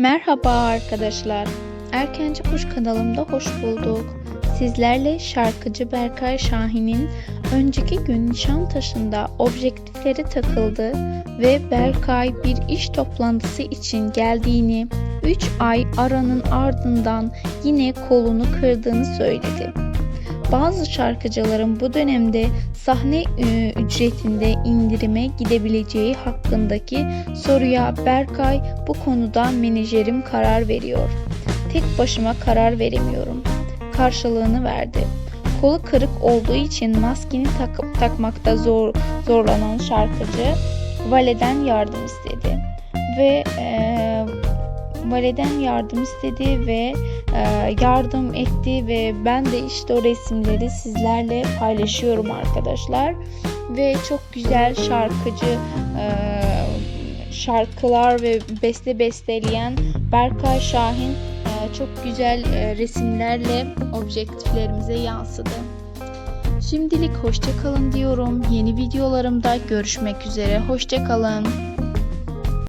Merhaba arkadaşlar. Erkenci Kuş kanalımda hoş bulduk. Sizlerle şarkıcı Berkay Şahin'in önceki gün Nişantaşı'nda objektifleri takıldı ve Berkay bir iş toplantısı için geldiğini, 3 ay aranın ardından yine kolunu kırdığını söyledi. Bazı şarkıcıların bu dönemde sahne e, ücretinde indirime gidebileceği hakkındaki soruya Berkay bu konuda menajerim karar veriyor. Tek başıma karar veremiyorum. Karşılığını verdi. Kolu kırık olduğu için maskeni takıp takmakta zor zorlanan şarkıcı valeden yardım istedi ve e, valeden yardım istedi ve e, yardım etti ve ben de işte o resimleri sizlerle paylaşıyorum arkadaşlar ve çok güzel şarkıcı e, şarkılar ve beste besteleyen Berkay Şahin e, çok güzel e, resimlerle objektiflerimize yansıdı. Şimdilik hoşça kalın diyorum. Yeni videolarımda görüşmek üzere. Hoşça kalın.